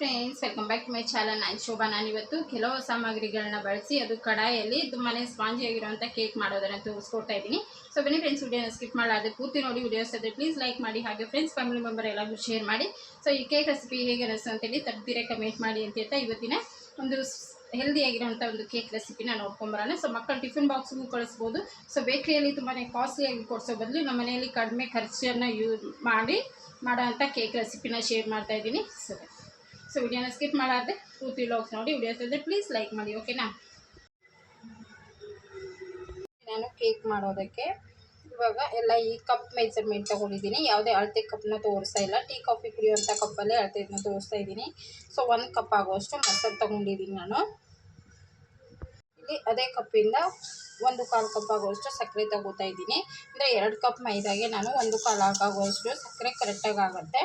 Friends welcome back to my channel ನಾನು ಶೋಭಾ. ನಾನಿವತ್ತು ಕೆಲವು ಸಾಮಗ್ರಿಗಳನ್ನ ಬಳಸಿ, ಅದು ಕಡಾಯಲ್ಲಿ ತುಂಬಾನೇ ಸ್ಪಾಂಜಿ ಆಗಿರುವಂಥ ಕೇಕ್ ಮಾಡೋದನ್ನು ತೋರಿಸ್ಕೊಡ್ತಾ ಇದ್ದೀನಿ. ಸೊ ಬನ್ನಿ ಫ್ರೆಂಡ್ಸ್ ವಿಡಿಯೋನ ಸ್ಕಿಪ್ ಮಾಡಲಾದ್ರೆ ಪೂರ್ತಿ ನೋಡಿ ವಿಡಿಯೋಸ್ ಅದೇ ಪ್ಲೀಸ್ ಲೈಕ್ ಮಾಡಿ, ಹಾಗೆ ಫ್ರೆಂಡ್ಸ್ ಫ್ಯಾಮಿಲಿ ಮೆಂಬರ್ ಎಲ್ಲರಿಗೂ ಶೇರ್ ಮಾಡಿ. ಸೊ ಈ ಕೇಕ್ ರೆಸಿಪಿ ಹೇಗೆ ಅನಿಸ್ತು ಅಂತೇಳಿ ತಪ್ಪದಿರೇ ಕಮೆಂಟ್ ಮಾಡಿ ಅಂತ ಹೇಳ್ತಾ ಇವತ್ತಿನ ಒಂದು ಹೆಲ್ದಿ ಆಗಿರೋಂಥ ಒಂದು ಕೇಕ್ ರೆಸಿಪಿನ ನೋಡ್ಕೊಂಬರೋಣ. ಸೊ ಮಕ್ಕಳು ಟಿಫಿನ್ ಬಾಕ್ಸ್ಗೂ ಕಳಿಸ್ಬೋದು. ಸೊ ಬೇಕ್ರಿಯಲ್ಲಿ ತುಂಬಾ ಕಾಸ್ಟ್ಲಿಯಾಗಿ ಕೊಡಿಸೋ ಬದಲು ನಮ್ಮ ಮನೆಯಲ್ಲಿ ಕಡಿಮೆ ಖರ್ಚನ್ನು ಯೂಸ್ ಮಾಡಿ ಮಾಡೋವಂಥ ಕೇಕ್ ರೆಸಿಪಿನ ಶೇರ್ ಮಾಡ್ತಾ ಇದ್ದೀನಿ. ಸರಿ ಸೊ ವಿಡಿಯೋನ ಸ್ಕಿಪ್ ಮಾಡಾರ್ದೆ, ಪೂರ್ತಿ ವ್ಲಾಗ್ಸ್ ನೋಡಿ ವಿಡಿಯೋ ಇದ್ದರೆ ಪ್ಲೀಸ್ ಲೈಕ್ ಮಾಡಿ ಓಕೆನಾ ನಾನು ಕೇಕ್ ಮಾಡೋದಕ್ಕೆ ಇವಾಗ ಎಲ್ಲ ಈ ಕಪ್ ಮೆಜರ್ಮೆಂಟ್ ತೊಗೊಂಡಿದ್ದೀನಿ. ಯಾವುದೇ ಅಳತೆ ಕಪ್ನ ತೋರಿಸ್ತಾ ಇಲ್ಲ. ಟೀ ಕಾಫಿ ಕುಡಿಯುವಂಥ ಕಪ್ಪಲ್ಲೇ ಅಳತೆನ ತೋರಿಸ್ತಾ ಇದ್ದೀನಿ. ಸೊ ಒಂದು ಕಪ್ ಆಗುವಷ್ಟು ಮೊಸರು ತಗೊಂಡಿದ್ದೀನಿ ನಾನು. ಇಲ್ಲಿ ಅದೇ ಕಪ್ಪಿಂದ ಒಂದು ಕಾಲು ಕಪ್ ಆಗುವಷ್ಟು ಸಕ್ಕರೆ ತಗೋತಾ ಇದ್ದೀನಿ. ಅಂದರೆ ಎರಡು ಕಪ್ ಮೈದಾಗೆ ನಾನು ಒಂದು ಕಾಲು ಆಗುವಷ್ಟು ಸಕ್ಕರೆ ಕರೆಕ್ಟಾಗಿ ಆಗುತ್ತೆ.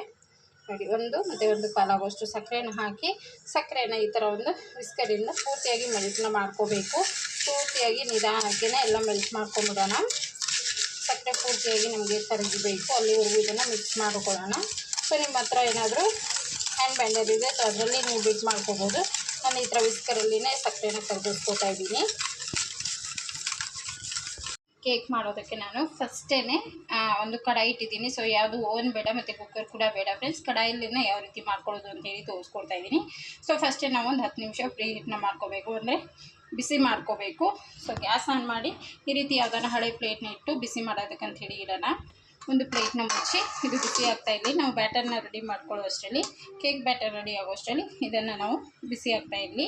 ನೋಡಿ, ಒಂದು ಮತ್ತು ಒಂದು ಕಾಲಾಗುವಷ್ಟು ಸಕ್ಕರೆನ ಹಾಕಿ, ಸಕ್ಕರೆನ ಈ ಥರ ಒಂದು ಬಿಸ್ಕರಿಂದ ಪೂರ್ತಿಯಾಗಿ ಮೆಲ್ಟ್ನ ಮಾಡ್ಕೋಬೇಕು. ಪೂರ್ತಿಯಾಗಿ ನಿಧಾನಕ್ಕೆ ಎಲ್ಲ ಮೆಲ್ಟ್ ಮಾಡ್ಕೊಂಬಿಡೋಣ. ಸಕ್ಕರೆ ಪೂರ್ತಿಯಾಗಿ ನಮಗೆ ಕರಗಬೇಕು. ಅಲ್ಲಿವರೆಗೂ ಇದನ್ನು ಮಿಕ್ಸ್ ಮಾಡ್ಕೊಳ್ಳೋಣ. ಸೊ ನಿಮ್ಮ ಹತ್ರ ಏನಾದರೂ ಹ್ಯಾಂಡ್ ಬ್ಯಾಂಡರ್ ಇದೆ ಸೊ ಅದರಲ್ಲಿ ನೀವು ಬಿಟ್ ಮಾಡ್ಕೋಬೋದು. ನಾನು ಈ ಥರ ವಿಸ್ಕರಲ್ಲಿನೇ ಸಕ್ಕರೆನ ಕರಗಿಸ್ಕೊತಾ ಇದ್ದೀನಿ. ಕೇಕ್ ಮಾಡೋದಕ್ಕೆ ನಾನು ಫಸ್ಟೇ ಒಂದು ಕಡಾಯಿ ಇಟ್ಟಿದ್ದೀನಿ. ಸೊ ಯಾವುದು ಓವನ್ ಬೇಡ ಮತ್ತು ಕುಕ್ಕರ್ ಕೂಡ ಬೇಡ ಫ್ರೆಂಡ್ಸ್ ಕಡಾಯಿಲಿನ ಯಾವ ರೀತಿ ಮಾಡ್ಕೊಳ್ಳೋದು ಅಂತೇಳಿ ತೋರಿಸ್ಕೊಡ್ತಾ ಇದ್ದೀನಿ. ಸೊ ಫಸ್ಟೇ ನಾವು ಒಂದು ಹತ್ತು ನಿಮಿಷ ಫ್ರೀ ಹೀಟ್ನ ಮಾಡ್ಕೋಬೇಕು. ಅಂದರೆ ಬಿಸಿ ಮಾಡ್ಕೋಬೇಕು. ಸೊ ಗ್ಯಾಸ್ ಆನ್ ಮಾಡಿ ಈ ರೀತಿ ಯಾವ್ದಾನ ಹಳೆ ಪ್ಲೇಟ್ನ ಇಟ್ಟು ಬಿಸಿ ಮಾಡೋದಕ್ಕಂತ ಹೇಳಿ ಇಡೋಣ. ಒಂದು ಪ್ಲೇಟ್ನ ಮುಚ್ಚಿ ಇದು ಬಿಸಿ ಆಗ್ತಾ ಇರಲಿ. ನಾವು ಬ್ಯಾಟರ್ನ ರೆಡಿ ಮಾಡ್ಕೊಳ್ಳೋ ಅಷ್ಟರಲ್ಲಿ ಕೇಕ್ ಬ್ಯಾಟರ್ ರೆಡಿ ಆಗೋ ಅಷ್ಟರಲ್ಲಿ ಇದನ್ನು ನಾವು ಬಿಸಿ ಆಗ್ತಾ ಇರಲಿ.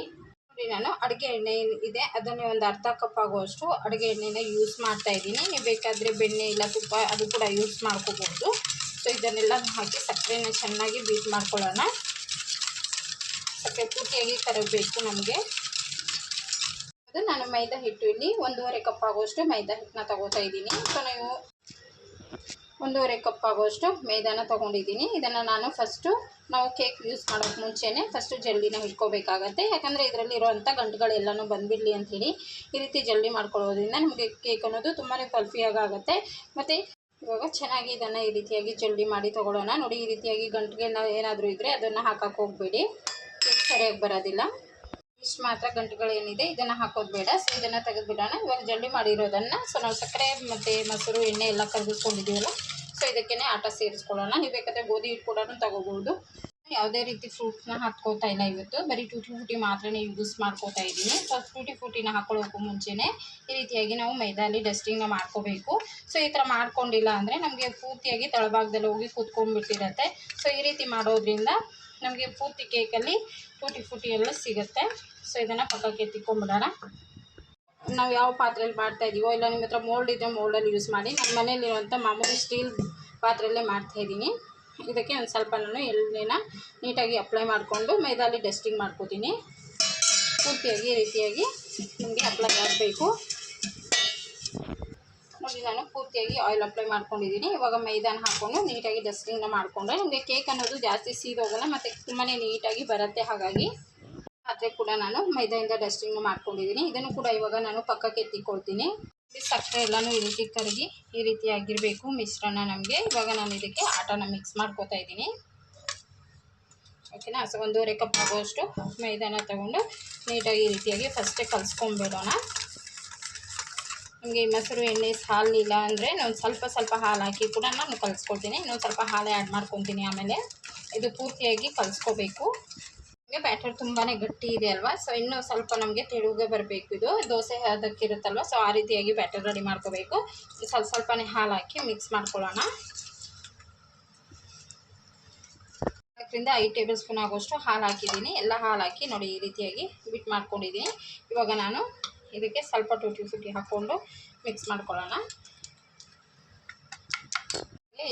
ನೋಡಿ, ನಾನು ಅಡುಗೆ ಎಣ್ಣೆ ಇದೆ. ಅದನ್ನೇ ಒಂದು ಅರ್ಧ ಕಪ್ ಆಗುವಷ್ಟು ಅಡುಗೆ ಎಣ್ಣೆನ ಯೂಸ್ ಮಾಡ್ತಾ ಇದ್ದೀನಿ. ನೀವು ಬೇಕಾದರೆ ಬೆಣ್ಣೆ ಇಲ್ಲ ತುಪ್ಪ ಅದು ಕೂಡ ಯೂಸ್ ಮಾಡ್ಕೋಬೋದು. ಸೊ ಇದನ್ನೆಲ್ಲ ಹಾಕಿ ಸಕ್ಕರೆನ ಚೆನ್ನಾಗಿ ಬೀಟ್ ಮಾಡ್ಕೊಳ್ಳೋಣ. ಸಕ್ಕರೆ ಪೂರ್ತಿಯಾಗಿ ಕರಗಬೇಕು ನಮಗೆ. ನಾನು ಮೈದಾ ಹಿಟ್ಟು ಇಲ್ಲಿ ಒಂದೂವರೆ ಕಪ್ ಆಗುವಷ್ಟು ಮೈದಾ ಹಿಟ್ಟನ್ನ ತಗೋತಾ ಇದ್ದೀನಿ. ಸೊ, ನೀವು ಒಂದೂವರೆ ಕಪ್ ಆಗುವಷ್ಟು ಮೈದಾನ ತೊಗೊಂಡಿದ್ದೀನಿ. ಇದನ್ನು ನಾನು ಫಸ್ಟು ನಾವು ಕೇಕ್ ಯೂಸ್ ಮಾಡೋಕ್ಕೆ ಮುಂಚೆನೇ ಫಸ್ಟು ಜಲ್ದಿನ ಹಿಡ್ಕೋಬೇಕಾಗತ್ತೆ. ಯಾಕಂದರೆ ಇದರಲ್ಲಿರುವಂಥ ಗಂಟುಗಳೆಲ್ಲನೂ ಬಂದ್ಬಿಡಲಿ ಅಂಥೇಳಿ ಈ ರೀತಿ ಜಲ್ದಿ ಮಾಡ್ಕೊಳ್ಳೋದ್ರಿಂದ ನಮಗೆ ಕೇಕ್ ಅನ್ನೋದು ತುಂಬಾ ಆಗುತ್ತೆ ಮತ್ತು ಇವಾಗ ಚೆನ್ನಾಗಿ ಇದನ್ನು ಈ ರೀತಿಯಾಗಿ ಜಲ್ದಿ ಮಾಡಿ ತೊಗೊಳ್ಳೋಣ. ನೋಡಿ, ಈ ರೀತಿಯಾಗಿ ಗಂಟುಗೆಲ್ಲ ಏನಾದರೂ ಇದ್ದರೆ ಅದನ್ನು ಹಾಕಕ್ಕೆ ಹೋಗಬೇಡಿ. ಸರಿಯಾಗಿ ಬರೋದಿಲ್ಲ. ಇಷ್ಟು ಮಾತ್ರ ಗಂಟುಗಳೇನಿದೆ, ಇದನ್ನು ಹಾಕೋದು ಬೇಡ. ಸೊ ಇದನ್ನು ತೆಗೆದುಬಿಡೋಣ. ಇವಾಗ ಜಲ್ಲಿ ಮಾಡಿರೋದನ್ನು ಸೊ ನಾವು ಸಕ್ಕರೆ ಮತ್ತು ಮೊಸರು, ಎಣ್ಣೆ ಎಲ್ಲ ಕರಗಿಸ್ಕೊಂಡಿದ್ದೀವಲ್ಲ ಸೊ ಇದಕ್ಕೇ ಆಟ ಸೇರಿಸ್ಕೊಳ್ಳೋಣ. ನೀವು ಬೇಕಾದರೆ ಗೋಧಿ ಹಿಟ್ಟು ಕೂಡ ತಗೋಬೋದು ಯಾವುದೇ ರೀತಿ ಫ್ರೂಟ್ಸ್ನ ಹಾಕ್ಕೋತಾ ಇಲ್ಲ ಇವತ್ತು. ಬರೀ ಟೂಟಿ ಫ್ರೂಟಿ ಮಾತ್ರನೇ ಯೂಸ್ ಮಾಡ್ಕೋತಾ ಇದ್ದೀನಿ. ಸೊ ಟೂಟಿ ಫ್ರೂಟಿನ ಹಾಕೊಳ್ಳೋಕ್ಕೂ ಮುಂಚೆನೇ ಈ ರೀತಿಯಾಗಿ ನಾವು ಮೈದಾಲಿ ಡಸ್ಟಿಂಗ್ನ ಮಾಡ್ಕೋಬೇಕು. ಸೊ ಈ ಥರ ಮಾಡ್ಕೊಂಡಿಲ್ಲ ಅಂದರೆ ನಮಗೆ ಪೂರ್ತಿಯಾಗಿ ತಳಭಾಗದಲ್ಲಿ ಹೋಗಿ ಕೂತ್ಕೊಂಡ್ಬಿಟ್ಟಿರತ್ತೆ. ಸೊ ಈ ರೀತಿ ಮಾಡೋದ್ರಿಂದ ನಮಗೆ ಪೂರ್ತಿ ಕೇಕಲ್ಲಿ ಫೂಟಿ ಫೂಟಿ ಎಲ್ಲ ಸಿಗುತ್ತೆ. ಸೊ ಇದನ್ನು ಪಕ್ಕಕ್ಕೆ ಎತ್ತಿಕೊಂಡ್ಬಿಡೋಣ. ನಾವು ಯಾವ ಪಾತ್ರೆಯಲ್ಲಿ ಮಾಡ್ತಾ ಇದ್ದೀವೋ ಇಲ್ಲ ನಿಮ್ಮ ಹತ್ರ ಮೋಲ್ಡ್ ಇದೆ ಮೋಲ್ಡಲ್ಲಿ ಯೂಸ್ ಮಾಡಿ. ನಮ್ಮ ಮನೇಲಿರುವಂಥ ಮಾಮೂಲಿ ಸ್ಟೀಲ್ ಪಾತ್ರೆಯಲ್ಲೇ ಮಾಡ್ತಾಯಿದ್ದೀನಿ ಇದಕ್ಕೆ ಒಂದು ಸ್ವಲ್ಪ ನಾನು ಎಣ್ಣೆನ ನೀಟಾಗಿ ಅಪ್ಲೈ ಮಾಡಿಕೊಂಡು ಮೈದಾಲಿ ಡಸ್ಟಿಂಗ್ ಮಾಡ್ಕೋತೀನಿ. ಪೂರ್ತಿಯಾಗಿ ರೀತಿಯಾಗಿ ನಿಮಗೆ ಅಪ್ಲೈ ಆಗಬೇಕು ನೋಡಿ ನಾನು ಪೂರ್ತಿಯಾಗಿ ಆಯಿಲ್ ಅಪ್ಲೈ ಮಾಡ್ಕೊಂಡಿದ್ದೀನಿ. ಇವಾಗ ಮೈದಾನ ಹಾಕ್ಕೊಂಡು ನೀಟಾಗಿ ಡಸ್ಟಿಂಗ್ನ ಮಾಡಿಕೊಂಡ್ರೆ ನಿಮಗೆ ಕೇಕ್ ಅನ್ನೋದು ಜಾಸ್ತಿ ಸೀದೋಗಲ್ಲ ಮತ್ತು ತುಂಬಾ ನೀಟಾಗಿ ಬರುತ್ತೆ. ಹಾಗಾಗಿ ಆದರೆ ಕೂಡ ನಾನು ಮೈದಾಯಿಂದ ಡಸ್ಟಿಂಗ್ನ ಮಾಡ್ಕೊಂಡಿದ್ದೀನಿ. ಇದನ್ನು ಕೂಡ ಇವಾಗ ನಾನು ಪಕ್ಕಕ್ಕೆ ಎತ್ತಿಕೊಳ್ತೀನಿ. ಸಕ್ಕರೆ ಎಲ್ಲನೂ ಈ ರೀತಿ ಕರಗಿ ಈ ರೀತಿ ಆಗಿರಬೇಕು ಮಿಶ್ರಣ ನಮಗೆ. ಇವಾಗ ನಾನು ಇದಕ್ಕೆ ಆಟನ ಮಿಕ್ಸ್ ಮಾಡ್ಕೋತಾ ಇದ್ದೀನಿ. ಓಕೆನಾ? ಸೊ, ಒಂದೂವರೆ ಕಪ್ ಆಗುವಷ್ಟು ಮೈದಾನ ತಗೊಂಡು ನೀಟಾಗಿ ಈ ರೀತಿಯಾಗಿ ಫಸ್ಟೇ ಕಲಿಸ್ಕೊಂಬಿಡೋಣ. ನಿಮಗೆ ಮೊಸರು, ಎಣ್ಣೆ ಹಾಲಿಲ್ಲ ಅಂದರೆ ನಾನು ಸ್ವಲ್ಪ ಸ್ವಲ್ಪ ಹಾಲು ಹಾಕಿ ಕೂಡ ನಾನು ಕಲಿಸ್ಕೊಳ್ತೀನಿ ಇನ್ನೊಂದು ಸ್ವಲ್ಪ ಹಾಲೇ ಆ್ಯಡ್ ಮಾಡ್ಕೊತೀನಿ ಆಮೇಲೆ. ಇದು ಪೂರ್ತಿಯಾಗಿ ಕಲಿಸ್ಕೋಬೇಕು. ನಮಗೆ ಬ್ಯಾಟರ್ ತುಂಬಾ ಗಟ್ಟಿ ಇದೆ ಅಲ್ವಾ? ಸೊ ಇನ್ನೂ ಸ್ವಲ್ಪ ನಮಗೆ ತೆಳುಗೆ ಬರಬೇಕು ಇದು. ದೋಸೆ ಅದಕ್ಕಿರುತ್ತಲ್ವ? ಸೊ ಆ ರೀತಿಯಾಗಿ ಬ್ಯಾಟರ್ ರೆಡಿ ಮಾಡ್ಕೋಬೇಕು. ಸ್ವಲ್ಪ ಸ್ವಲ್ಪನೇ ಹಾಲು ಹಾಕಿ ಮಿಕ್ಸ್ ಮಾಡ್ಕೊಳ್ಳೋಣ. ಅದರಿಂದ ಐದು ಟೇಬಲ್ ಸ್ಪೂನ್ ಆಗೋಷ್ಟು ಹಾಲು ಹಾಕಿದ್ದೀನಿ. ಎಲ್ಲ ಹಾಲು ಹಾಕಿ ನೋಡಿ ಈ ರೀತಿಯಾಗಿ ಬಿಟ್ ಮಾಡ್ಕೊಂಡಿದ್ದೀನಿ. ಇವಾಗ ನಾನು ಇದಕ್ಕೆ ಸ್ವಲ್ಪ ಟೂಟಿ ಸುಟಿ ಹಾಕ್ಕೊಂಡು ಮಿಕ್ಸ್ ಮಾಡ್ಕೊಳ್ಳೋಣ.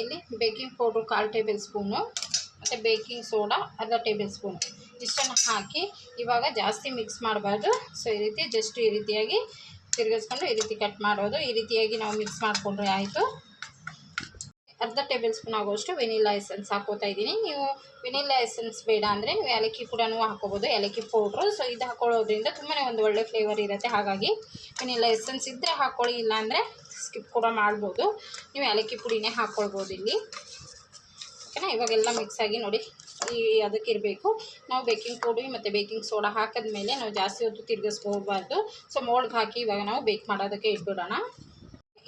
ಇಲ್ಲಿ ಬೇಕಿಂಗ್ ಪೌಡ್ರ್ ಕಾಲು ಟೇಬಲ್ ಸ್ಪೂನು ಮತ್ತು ಬೇಕಿಂಗ್ ಸೋಡಾ ಅರ್ಧ ಟೇಬಲ್ ಸ್ಪೂನ್ ಇಷ್ಟನ್ನು ಹಾಕಿ ಇವಾಗ ಜಾಸ್ತಿ ಮಿಕ್ಸ್ ಮಾಡಬಾರ್ದು. ಸೊ ಈ ರೀತಿ ಜಸ್ಟ್ ಈ ರೀತಿಯಾಗಿ ತಿರುಗಿಸ್ಕೊಂಡು ಈ ರೀತಿ ಕಟ್ ಮಾಡೋದು. ಈ ರೀತಿಯಾಗಿ ನಾವು ಮಿಕ್ಸ್ ಮಾಡಿಕೊಂಡ್ರೆ ಆಯಿತು. ಅರ್ಧ ಟೇಬಲ್ ಸ್ಪೂನ್ ಆಗುವಷ್ಟು ವೆನಿಲಾ ಎಸೆನ್ಸ್ ಹಾಕೋತಾ ಇದ್ದೀನಿ. ನೀವು ವೆನಿಲಾ ಎಸೆನ್ಸ್ ಬೇಡ ಅಂದರೆ ನೀವು ಏಲಕ್ಕಿ ಕೂಡ ಹಾಕೋಬೋದು. ಏಲಕ್ಕಿ ಪೌಡ್ರು ಸೊ ಇದು ಹಾಕೊಳ್ಳೋದ್ರಿಂದ ತುಂಬಾ ಒಂದು ಒಳ್ಳೆ ಫ್ಲೇವರ್ ಇರುತ್ತೆ. ಹಾಗಾಗಿ ವೆನಿಲಾ ಎಸೆನ್ಸ್ ಇದ್ದರೆ ಹಾಕ್ಕೊಳ್ಳಿ ಇಲ್ಲ ಅಂದರೆ ಸ್ಕಿಪ್ ಕೂಡ ಮಾಡ್ಬೋದು. ನೀವು ಏಲಕ್ಕಿ ಪುಡಿನೇ ಹಾಕ್ಕೊಳ್ಬೋದು ಇಲ್ಲಿ. ಓಕೆನಾ ಇವಾಗೆಲ್ಲ ಮಿಕ್ಸ್ ಆಗಿ ನೋಡಿ, ಈ ಅದಕ್ಕೆ ಇರಬೇಕು. ನಾವು ಬೇಕಿಂಗ್ ಪೌಡ್ರಿ ಮತ್ತು ಬೇಕಿಂಗ್ ಸೋಡಾ ಹಾಕಿದ್ಮೇಲೆ ನಾವು ಜಾಸ್ತಿ ಹೊತ್ತು ತಿರುಗಿಸ್ಕೋಬಾರ್ದು ಸೊ ಮೋಳ್ಗೆ ಹಾಕಿ ಇವಾಗ ನಾವು ಬೇಕ್ ಮಾಡೋದಕ್ಕೆ ಇಟ್ಬಿಡೋಣ.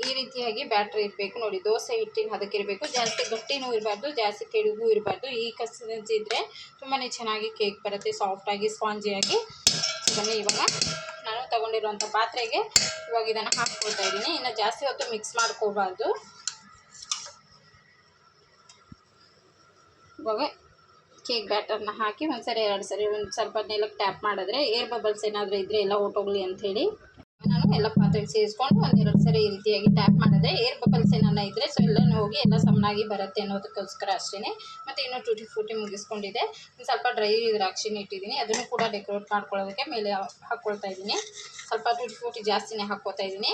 ಈ ರೀತಿಯಾಗಿ ಬ್ಯಾಟ್ರಿ ಇರಬೇಕು. ನೋಡಿ, ದೋಸೆ ಹಿಟ್ಟಿನ ಅದಕ್ಕೆ ಇರಬೇಕು ಜಾಸ್ತಿ ಗಟ್ಟಿನೂ ಇರಬಾರ್ದು, ಜಾಸ್ತಿ ತೆಳುಗೂ ಇರಬಾರ್ದು. ಈ ಕಸಿದ್ರೆ ತುಂಬಾ ಚೆನ್ನಾಗಿ ಕೇಕ್ ಬರುತ್ತೆ ಸಾಫ್ಟಾಗಿ ಸ್ಪಾಂಜಿಯಾಗಿ ಬನ್ನಿ, ಇವಾಗ ನಾನು ತಗೊಂಡಿರುವಂಥ ಪಾತ್ರೆಗೆ ಇವಾಗ ಇದನ್ನು ಹಾಕ್ಕೊಳ್ತಾ ಇದ್ದೀನಿ. ಇನ್ನು ಜಾಸ್ತಿ ಹೊತ್ತು ಮಿಕ್ಸ್ ಮಾಡ್ಕೋಬಾರ್ದು. ಇವಾಗ ಕೇಕ್ ಬ್ಯಾಟರ್ನ ಹಾಕಿ ಒಂದು ಸರಿ ಎರಡು ಸರಿ ಒಂದು ಸ್ವಲ್ಪ ನೆಲಕ್ಕೆ ಟ್ಯಾಪ್ ಮಾಡಿದ್ರೆ ಏರ್ ಬಬಲ್ಸ್ ಏನಾದರೂ ಇದ್ದರೆ ಎಲ್ಲ ಹೊಟ್ಟೋಗ್ಲಿ ಅಂಥೇಳಿ ನಾನು ಎಲ್ಲ ಪಾತ್ರೆಗೆ ಸೇರಿಸ್ಕೊಂಡು ಒಂದೆರಡು ಸರಿ ಈ ರೀತಿಯಾಗಿ ಟ್ಯಾಪ್ ಮಾಡಿದ್ರೆ ಏರ್ ಬಬಲ್ಸ್ ಏನಾರ ಇದ್ದರೆ ಸೊ ಎಲ್ಲ ಹೋಗಿ ಎಲ್ಲ ಸಮನಾಗಿ ಬರುತ್ತೆ ಅನ್ನೋದಕ್ಕೋಸ್ಕರ ಅಷ್ಟೇ ಮತ್ತು ಇನ್ನೂ ಟೂಟಿ ಫ್ರೂಟಿ ಮುಗಿಸ್ಕೊಂಡಿದೆ. ಸ್ವಲ್ಪ ಡ್ರೈ ದ್ರಾಕ್ಷಿನ ಇಟ್ಟಿದ್ದೀನಿ. ಅದನ್ನು ಕೂಡ ಡೆಕೋರೇಟ್ ಮಾಡ್ಕೊಳ್ಳೋದಕ್ಕೆ ಮೇಲೆ ಹಾಕ್ಕೊಳ್ತಾ ಇದ್ದೀನಿ. ಸ್ವಲ್ಪ ಟೂಟಿ ಫೂಟಿ ಜಾಸ್ತಿನೇ ಹಾಕ್ಕೊತಾ ಇದ್ದೀನಿ.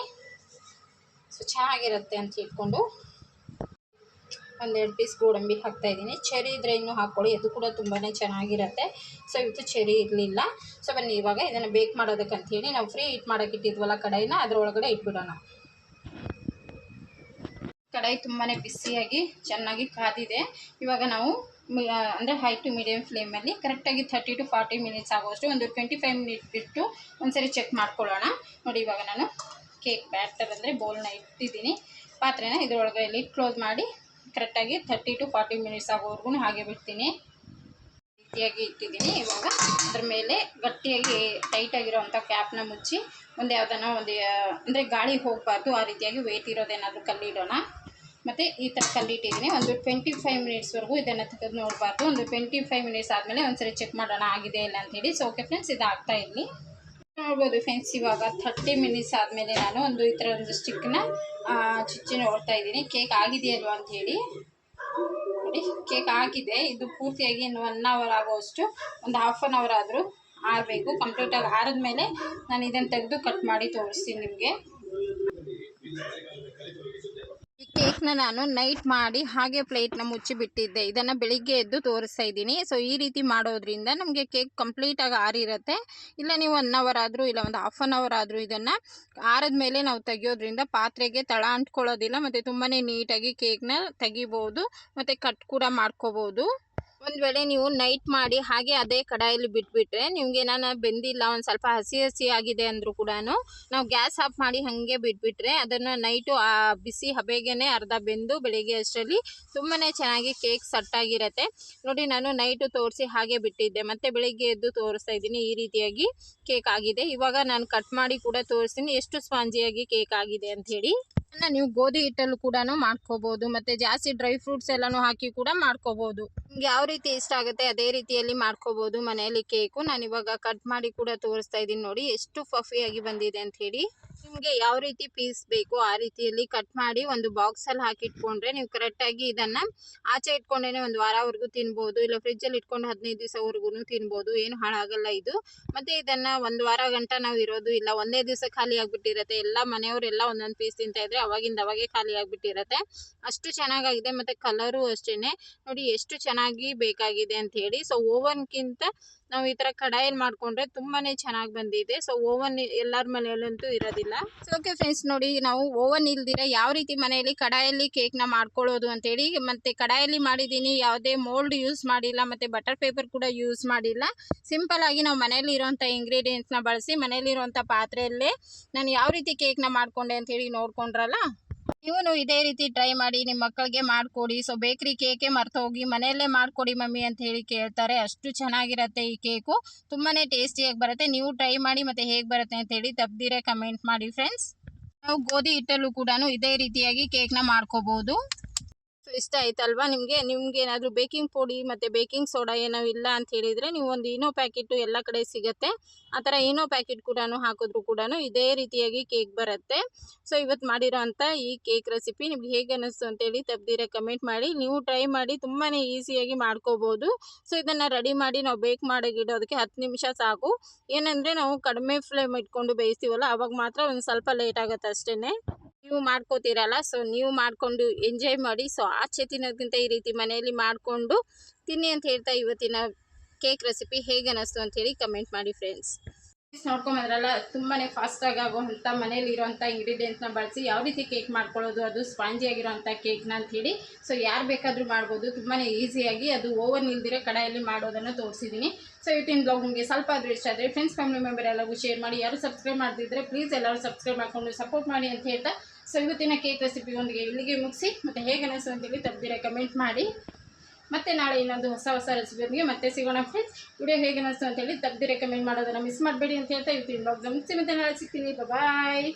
ಸೊ ಚೆನ್ನಾಗಿರುತ್ತೆ ಅಂತ ಇಟ್ಕೊಂಡು ಒಂದೆರಡು ಪೀಸ್ ಗೋಡಂಬಿ ಹಾಕ್ತಾ ಇದ್ದೀನಿ. ಚೆರಿ ಇದ್ರೆ ಇನ್ನೂ ಹಾಕ್ಕೊಳ್ಳಿ, ಅದು ಕೂಡ ತುಂಬಾ ಚೆನ್ನಾಗಿರುತ್ತೆ. ಸೊ ಇವತ್ತು ಚೆರಿ ಇರಲಿಲ್ಲ. ಸೊ ಬನ್ನಿ, ಇವಾಗ ಇದನ್ನು ಬೇಕ್ ಮಾಡೋದಕ್ಕೆ ಹೇಳಿ ನಾವು ಫ್ರೀ ಹೀಟ್ ಮಾಡೋಕೆ ಇಟ್ಟಿದ್ವಲ್ಲ ಕಡಾಯಿನ, ಅದರೊಳಗಡೆ ಇಟ್ಬಿಡೋಣ. ಕಡಾಯಿ ತುಂಬಾ ಬಿಸಿಯಾಗಿ ಚೆನ್ನಾಗಿ ಕಾದಿದೆ. ಇವಾಗ ನಾವು ಅಂದರೆ ಹೈ ಟು ಮೀಡಿಯಮ್ ಫ್ಲೇಮಲ್ಲಿ ಕರೆಕ್ಟಾಗಿ ಥರ್ಟಿ ಟು ಫಾರ್ಟಿ ಮಿನಿಟ್ಸ್ ಆಗುವಷ್ಟು ಒಂದು ಟ್ವೆಂಟಿ ಫೈವ್ ಮಿನಿಟ್ ಬಿಟ್ಟು ಒಂದ್ಸರಿ ಚೆಕ್ ಮಾಡ್ಕೊಳ್ಳೋಣ. ನೋಡಿ, ಇವಾಗ ನಾನು ಕೇಕ್ ಬ್ಯಾಟರ್ ಅಂದರೆ ಬೌಲ್ನ ಇಟ್ಟಿದ್ದೀನಿ. ಪಾತ್ರೆನ ಇದರೊಳಗೆ ಇಲ್ಲಿ ಕ್ಲೋಸ್ ಮಾಡಿ ಕರೆಕ್ಟಾಗಿ ಥರ್ಟಿ ಟು ಫಾರ್ಟಿ ಮಿನಿಟ್ಸ್ ಆಗೋವರೆಗೂ ಹಾಗೆ ಬಿಡ್ತೀನಿ. ರೀತಿಯಾಗಿ ಇಟ್ಟಿದ್ದೀನಿ. ಇವಾಗ ಅದ್ರ ಮೇಲೆ ಗಟ್ಟಿಯಾಗಿ ಟೈಟಾಗಿರೋವಂಥ ಕ್ಯಾಪ್ನ ಮುಚ್ಚಿ ಒಂದು ಯಾವುದನ್ನ ಒಂದು ಅಂದರೆ ಗಾಳಿ ಹೋಗಬಾರ್ದು, ಆ ರೀತಿಯಾಗಿ ವೇಟ್ ಇರೋದೇನಾದರೂ ಕಲ್ಲಿಡೋಣ. ಮತ್ತು ಈ ಥರ ಕಲ್ಲಿಟ್ಟಿದ್ದೀನಿ. ಒಂದು ಟ್ವೆಂಟಿ ಫೈವ್ ಮಿನಿಟ್ಸ್ವರೆಗೂ ಇದನ್ನು ತೆಗೆದು ನೋಡಬಾರ್ದು. ಒಂದು ಟ್ವೆಂಟಿ ಫೈವ್ ಮಿನಿಟ್ಸ್ ಆದಮೇಲೆ ಒಂದ್ಸರಿ ಚೆಕ್ ಮಾಡೋಣ, ಆಗಿದೆ ಇಲ್ಲ ಅಂಥೇಳಿ ಸೊ ಓಕೆ ಫ್ರೆಂಡ್ಸ್ ಇದು ಆಗ್ತಾ ಇಲ್ಲಿ ನೋಡ್ಬೋದು ಫ್ರೆಂಡ್ಸ್ ಇವಾಗ ಥರ್ಟಿ ಮಿನಿಟ್ಸ್ ಆದಮೇಲೆ ನಾನು ಒಂದು ಈ ಥರ ಒಂದು ಸ್ಟಿಕ್ನ ಚುಚ್ಚಿ ನೋಡ್ತಾ ಇದ್ದೀನಿ. ಕೇಕ್ ಆಗಿದೆಯಲ್ವಾ ಹೇಳಿ. ನೋಡಿ ಕೇಕ್ ಆಗಿದೆ. ಇದು ಪೂರ್ತಿಯಾಗಿ ಇನ್ನು ಒನ್ ಅವರ್ ಆಗೋಷ್ಟು ಒಂದು ಹಾಫ್ ಆನ್ ಅವರ್ ಆದರೂ ಆರಬೇಕು. ಕಂಪ್ಲೀಟಾಗಿ ಆರಿದ್ಮೇಲೆ ನಾನು ಇದನ್ನು ತೆಗೆದು ಕಟ್ ಮಾಡಿ ತೋರಿಸ್ತೀನಿ ನಿಮಗೆ. ಕೇಕ್ನ ನಾನು ನೈಟ್ ಮಾಡಿ ಹಾಗೆ ಪ್ಲೇಟ್ನ ಮುಚ್ಚಿ ಬಿಟ್ಟಿದ್ದೆ ಇದನ್ನು ಬೆಳಿಗ್ಗೆ ಎದ್ದು ತೋರಿಸ್ತಾ ಇದ್ದೀನಿ. ಸೊ ಈ ರೀತಿ ಮಾಡೋದ್ರಿಂದ ನಮಗೆ ಕೇಕ್ ಕಂಪ್ಲೀಟಾಗಿ ಆರಿರುತ್ತೆ. ಇಲ್ಲ ನೀವು ಒನ್ ಅವರ್ ಆದರೂ ಇಲ್ಲ ಒಂದು ಹಾಫ್ ಆನ್ ಅವರ್ ಆದರೂ ಇದನ್ನು ಆರಿದ್ಮೇಲೆ ನಾವು ತೆಗಿಯೋದ್ರಿಂದ ಪಾತ್ರೆಗೆ ತಳ ಅಂಟ್ಕೊಳ್ಳೋದಿಲ್ಲ, ಮತ್ತು ತುಂಬಾ ನೀಟಾಗಿ ಕೇಕ್ನ ತೆಗಿಬೋದು, ಮತ್ತು ಕಟ್ ಕೂಡ ಮಾಡ್ಕೋಬೋದು. ಒಂದು ವೇಳೆ ನೀವು ನೈಟ್ ಮಾಡಿ ಹಾಗೆ ಅದೇ ಕಡಾಯಲ್ಲಿ ಬಿಟ್ಬಿಟ್ರೆ ನಿಮಗೆ ನಾನು ಬೆಂದಿಲ್ಲ, ಒಂದು ಸ್ವಲ್ಪ ಹಸಿ ಹಸಿ ಆಗಿದೆ ಅಂದರೂ ಕೂಡ ನಾವು ಗ್ಯಾಸ್ ಆಫ್ ಮಾಡಿ ಹಾಗೆ ಬಿಟ್ಬಿಟ್ರೆ ಅದನ್ನು ನೈಟು ಆ ಬಿಸಿ ಹಬೆಗೇನೆ ಅರ್ಧ ಬೆಂದು ಬೆಳಿಗ್ಗೆ ಅಷ್ಟರಲ್ಲಿ ತುಂಬಾ ಚೆನ್ನಾಗಿ ಕೇಕ್ ಸಟ್ಟಾಗಿರತ್ತೆ ನೋಡಿ ನಾನು ನೈಟು ತೋರಿಸಿ ಹಾಗೆ ಬಿಟ್ಟಿದ್ದೆ. ಮತ್ತೆ ಬೆಳಿಗ್ಗೆ ಎದ್ದು ತೋರಿಸ್ತಾ ಇದ್ದೀನಿ ಈ ರೀತಿಯಾಗಿ ಕೇಕ್ ಆಗಿದೆ. ಇವಾಗ ನಾನು ಕಟ್ ಮಾಡಿ ಕೂಡ ತೋರಿಸ್ತೀನಿ. ಎಷ್ಟು ಸ್ಪಾಂಜಿಯಾಗಿ ಕೇಕ್ ಆಗಿದೆ ಅಂತ ಹೇಳಿ. ನೀವು ಗೋಧಿ ಹಿಟ್ಟಲ್ಲೂ ಕೂಡ ಮಾಡ್ಕೋಬೋದು, ಮತ್ತೆ ಜಾಸ್ತಿ ಡ್ರೈ ಫ್ರೂಟ್ಸ್ ಎಲ್ಲಾನು ಹಾಕಿ ಕೂಡ ಮಾಡ್ಕೋಬೋದು. ನಿಮ್ಗೆ ಯಾವ ರೀತಿ ಇಷ್ಟ ಆಗುತ್ತೆ ಅದೇ ರೀತಿಯಲ್ಲಿ ಮಾಡ್ಕೋಬೋದು ಮನೆಯಲ್ಲಿ ಕೇಕು. ನಾನು ಇವಾಗ ಕಟ್ ಮಾಡಿ ಕೂಡ ತೋರಿಸ್ತಾ ಇದ್ದೀನಿ ನೋಡಿ, ಎಷ್ಟು ಫಫಿಯಾಗಿ ಬಂದಿದೆ ಅಂತ ಹೇಳಿ. ನಿಮಗೆ ಯಾವ ರೀತಿ ಪೀಸ್ ಬೇಕು ಆ ರೀತಿಯಲ್ಲಿ ಕಟ್ ಮಾಡಿ ಒಂದು ಬಾಕ್ಸಲ್ಲಿ ಹಾಕಿ ಇಟ್ಕೊಂಡ್ರೆ ನೀವು ಕರೆಕ್ಟಾಗಿ ಇದನ್ನು ಆಚೆ ಇಟ್ಕೊಂಡೇ ಒಂದು ವಾರವರೆಗೂ ತಿನ್ಬೋದು, ಇಲ್ಲ ಫ್ರಿಜ್ಜಲ್ಲಿ ಇಟ್ಕೊಂಡು ಹದಿನೈದು ದಿವಸವರೆಗೂ ತಿನ್ಬೋದು, ಏನು ಹಾಳಾಗಲ್ಲ ಇದು. ಮತ್ತು ಇದನ್ನು ಒಂದು ವಾರ ಗಂಟ ನಾವು ಇರೋದು ಇಲ್ಲ, ಒಂದೇ ದಿವಸ ಖಾಲಿ ಆಗಿಬಿಟ್ಟಿರುತ್ತೆ. ಎಲ್ಲ ಮನೆಯವರೆಲ್ಲ ಒಂದೊಂದು ಪೀಸ್ ತಿಂತಾ ಇದ್ರೆ ಅವಾಗಿಂದ ಅವಾಗೆ ಖಾಲಿ ಆಗಿಬಿಟ್ಟಿರುತ್ತೆ. ಅಷ್ಟು ಚೆನ್ನಾಗಾಗಿದೆ. ಮತ್ತು ಕಲರು ಅಷ್ಟೇ ನೋಡಿ, ಎಷ್ಟು ಚೆನ್ನಾಗಿ ಬೇಕಾಗಿದೆ ಅಂತ ಹೇಳಿ. ಸೊ ಓವನ್ಗಿಂತ ನಾವು ಈ ಥರ ಕಡಾಯಲ್ಲಿ ಮಾಡಿಕೊಂಡ್ರೆ ತುಂಬಾ ಚೆನ್ನಾಗಿ ಬಂದಿದೆ. ಸೊ ಓವನ್ ಎಲ್ಲರ ಮನೆಯಲ್ಲಂತೂ ಇರೋದಿಲ್ಲ. ಸೊ ಓಕೆ ಫ್ರೆಂಡ್ಸ್ ನೋಡಿ ನಾವು ಓವನ್ ಇಲ್ದಿರ ಯಾವ ರೀತಿ ಮನೆಯಲ್ಲಿ ಕಡಾಯಲ್ಲಿ ಕೇಕ್ನ ಮಾಡ್ಕೊಳ್ಳೋದು ಅಂತೇಳಿ, ಮತ್ತು ಕಡಾಯಲ್ಲಿ ಮಾಡಿದ್ದೀನಿ, ಯಾವುದೇ ಮೋಲ್ಡ್ ಯೂಸ್ ಮಾಡಿಲ್ಲ, ಮತ್ತು ಬಟರ್ ಪೇಪರ್ ಕೂಡ ಯೂಸ್ ಮಾಡಿಲ್ಲ. ಸಿಂಪಲ್ ಆಗಿ ನಾವು ಮನೆಯಲ್ಲಿ ಇರೋಂಥ ಇಂಗ್ರೀಡಿಯೆಂಟ್ಸ್ನ ಬಳಸಿ ಮನೆಯಲ್ಲಿರುವಂಥ ಪಾತ್ರೆಯಲ್ಲೇ ನಾನು ಯಾವ ರೀತಿ ಕೇಕ್ನ ಮಾಡಿಕೊಂಡೆ ಅಂತೇಳಿ ನೋಡ್ಕೊಂಡ್ರಲ್ಲ? ನೀವು ಇದೇ ರೀತಿ ಟ್ರೈ ಮಾಡಿ ನಿಮ್ಮ ಮಕ್ಕಳಿಗೆ ಮಾಡಿಕೊಡಿ. ಸೊ ಬೇಕ್ರಿ ಕೇಕೆ ಮರ್ತೋಗಿ ಮನೆಯಲ್ಲೇ ಮಾಡಿಕೊಡಿ ಮಮ್ಮಿ ಅಂತ ಹೇಳಿ ಕೇಳ್ತಾರೆ. ಅಷ್ಟು ಚೆನ್ನಾಗಿರುತ್ತೆ ಈ ಕೇಕು ತುಂಬಾ ಟೇಸ್ಟಿಯಾಗಿ ಬರುತ್ತೆ. ನೀವು ಟ್ರೈ ಮಾಡಿ ಮತ್ತೆ ಹೇಗೆ ಬರುತ್ತೆ ಅಂತ ಹೇಳಿ ತಪ್ಪದಿರೇ ಕಮೆಂಟ್ ಮಾಡಿ ಫ್ರೆಂಡ್ಸ್ ನಾವು ಗೋಧಿ ಹಿಟ್ಟಲ್ಲೂ ಕೂಡ ಇದೇ ರೀತಿಯಾಗಿ ಕೇಕ್ನ ಮಾಡ್ಕೋಬೋದು. ಸೊ, ಇಷ್ಟ ಆಯ್ತಲ್ವಾ ನಿಮಗೆ? ನಿಮ್ಗೆ ಏನಾದರೂ ಬೇಕಿಂಗ್ ಪುಡಿ ಮತ್ತು ಬೇಕಿಂಗ್ ಸೋಡಾ ಏನೋ ಇಲ್ಲ ಅಂತ ಹೇಳಿದರೆ ನೀವು ಒಂದು ಇನೋ ಪ್ಯಾಕೆಟು ಎಲ್ಲ ಕಡೆ ಸಿಗುತ್ತೆ. ಆ ಥರ ಇನೋ ಪ್ಯಾಕೆಟ್ ಕೂಡ ಹಾಕಿದ್ರು ಕೂಡ ಇದೇ ರೀತಿಯಾಗಿ ಕೇಕ್ ಬರುತ್ತೆ. ಸೊ ಇವತ್ತು ಮಾಡಿರೋ ಅಂಥ ಈ ಕೇಕ್ ರೆಸಿಪಿ ನಿಮ್ಗೆ ಹೇಗೆ ಅನ್ನಿಸ್ತು ಅಂತೇಳಿ ತಪ್ಪದಿರ ಕಮೆಂಟ್ ಮಾಡಿ. ನೀವು ಟ್ರೈ ಮಾಡಿ ತುಂಬಾ ಈಸಿಯಾಗಿ ಮಾಡ್ಕೋಬೋದು. ಸೊ, ಇದನ್ನು ರೆಡಿ ಮಾಡಿ ನಾವು ಬೇಕ್ ಮಾಡೋಗಿಡೋದಕ್ಕೆ ಹತ್ತು ನಿಮಿಷ ಸಾಕು. ಏನಂದರೆ ನಾವು ಕಡಿಮೆ ಫ್ಲೇಮ್ ಇಟ್ಕೊಂಡು ಬೇಯಿಸ್ತೀವಲ್ಲ, ಅವಾಗ ಮಾತ್ರ ಒಂದು ಸ್ವಲ್ಪ ಲೇಟ್ ಆಗುತ್ತೆ ಅಷ್ಟೇ ನೀವು ಮಾಡ್ಕೋತೀರಲ್ಲ? ಸೊ ನೀವು ಮಾಡಿಕೊಂಡು ಎಂಜಾಯ್ ಮಾಡಿ. ಸೊ ಆಚೆ ತಿನ್ನೋದಕ್ಕಿಂತ ಈ ರೀತಿ ಮನೆಯಲ್ಲಿ ಮಾಡಿಕೊಂಡು ತಿನ್ನಿ ಅಂತ ಹೇಳ್ತಾ ಇವತ್ತಿನ ಕೇಕ್ ರೆಸಿಪಿ ಹೇಗೆ ಅನ್ನಿಸ್ತು ಅಂತೇಳಿ ಕಮೆಂಟ್ ಮಾಡಿ ಫ್ರೆಂಡ್ಸ್ ನೋಡ್ಕೊಂಬಂದ್ರಲ್ಲ ತುಂಬಾ ಫಾಸ್ಟಾಗಿ ಆಗುವಂಥ ಮನೇಲಿ ಇರೋಂಥ ಇಂಗ್ರೀಡಿಯೆಂಟ್ಸ್ನ ಬಳಸಿ ಯಾವ ರೀತಿ ಕೇಕ್ ಮಾಡ್ಕೊಳ್ಳೋದು, ಅದು ಸ್ಪಾಂಜಿ ಆಗಿರೋಂಥ ಕೇಕ್ನ ಅಂಥೇಳಿ ಸೊ ಯಾರು ಬೇಕಾದರೂ ಮಾಡ್ಬೋದು. ತುಂಬಾ ಈಸಿಯಾಗಿ ಅದು ಓವನ್ ಇಲ್ದಿರೋ ಕಡಾಯಲ್ಲಿ ಮಾಡೋದನ್ನು ತೋರಿಸಿದ್ದೀನಿ ಸೊ ಇವತ್ತಿನ ಬ್ಲಾಗ್ ನಿಮಗೆ ಸ್ವಲ್ಪ ಆದರೂ ಇಷ್ಟ ಆದರೆ ಫ್ರೆಂಡ್ಸ್ ಫ್ಯಾಮಿಲಿ ಮೆಂಬರ್ ಎಲ್ಲರಿಗೂ ಶೇರ್ ಮಾಡಿ. ಯಾರು ಸಬ್ಸ್ಕ್ರೈಬ್ ಮಾಡ್ತಿದ್ರೆ ಪ್ಲೀಸ್ ಎಲ್ಲರೂ ಸಬ್ಸ್ಕ್ರೈಬ್ ಮಾಡಿಕೊಂಡು ಸಪೋರ್ಟ್ ಮಾಡಿ ಅಂತ ಹೇಳ್ತಾ ಸೊ ಇವತ್ತಿನ ಕೇಕ್ ರೆಸಿಪಿಯೊಂದಿಗೆ ಇಲ್ಲಿಗೆ ಮುಗಿಸಿ, ಮತ್ತೆ ಹೇಗೆ ಅನಿಸ್ತು ಅಂತೇಳಿ ತಪ್ಪದಿರ ಕಮೆಂಟ್ ಮಾಡಿ. ಮತ್ತೆ ನಾಳೆ ಇನ್ನೊಂದು ಹೊಸ ಹೊಸ ರೆಸಿಪಿಯೊಂದಿಗೆ ಮತ್ತೆ ಸಿಗೋಣ ಫ್ರೆಂಡ್ಸ್ ವಿಡಿಯೋ ಹೇಗೆ ಅನಿಸ್ತು ಅಂತೇಳಿ ತಪ್ಪದಿರ ಕಮೆಂಟ್ ಮಾಡೋದನ್ನು ಮಿಸ್ ಮಾಡಬೇಡಿ ಅಂತ ಹೇಳ್ತಾ ಇವತ್ತಿನ ಬ್ಲಾಗ್ನ ಮುಗಿಸಿ ಮತ್ತೆ ನಾಳೆ ಸಿಗ್ತೀನಿ. ಬಾಯ್